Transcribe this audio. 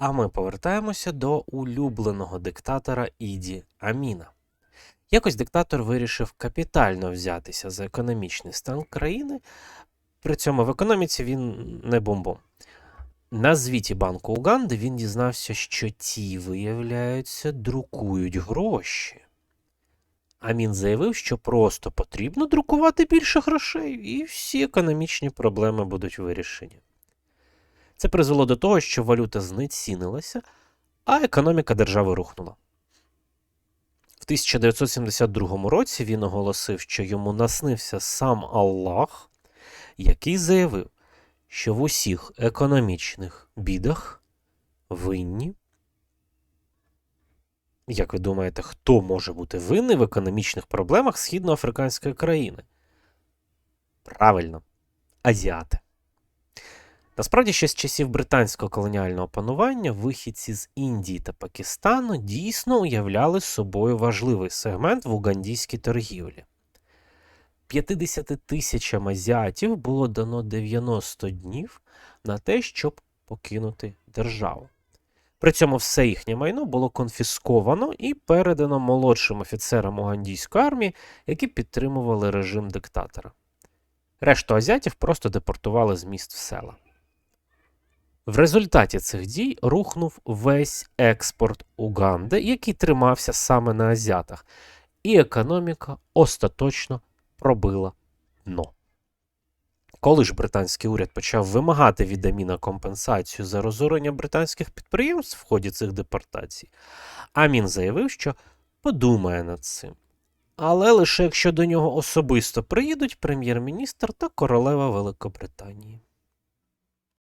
А ми повертаємося до улюбленого диктатора Іді Аміна. Якось диктатор вирішив капітально взятися за економічний стан країни, при цьому в економіці він не бомбом. На звіті Банку Уганди він дізнався, що ті, виявляються, друкують гроші. Амін заявив, що просто потрібно друкувати більше грошей, і всі економічні проблеми будуть вирішені. Це призвело до того, що валюта знецінилася, а економіка держави рухнула. В 1972 році він оголосив, що йому наснився сам Аллах, який заявив, що в усіх економічних бідах винні. Як ви думаєте, хто може бути винний в економічних проблемах східноафриканської країни? Правильно, азіати. Насправді, ще з часів британського колоніального панування вихідці з Індії та Пакистану дійсно уявляли собою важливий сегмент в угандійській торгівлі. 50 тисячам азіатів було дано 90 днів на те, щоб покинути державу. При цьому все їхнє майно було конфісковано і передано молодшим офіцерам угандійської армії, які підтримували режим диктатора. Решту азіатів просто депортували з міст в села. В результаті цих дій рухнув весь експорт Уганди, який тримався саме на азіатах, і економіка остаточно пробила дно. Коли ж британський уряд почав вимагати від Аміна компенсацію за розорення британських підприємств в ході цих депортацій, Амін заявив, що подумає над цим. Але лише якщо до нього особисто приїдуть прем'єр-міністр та королева Великобританії.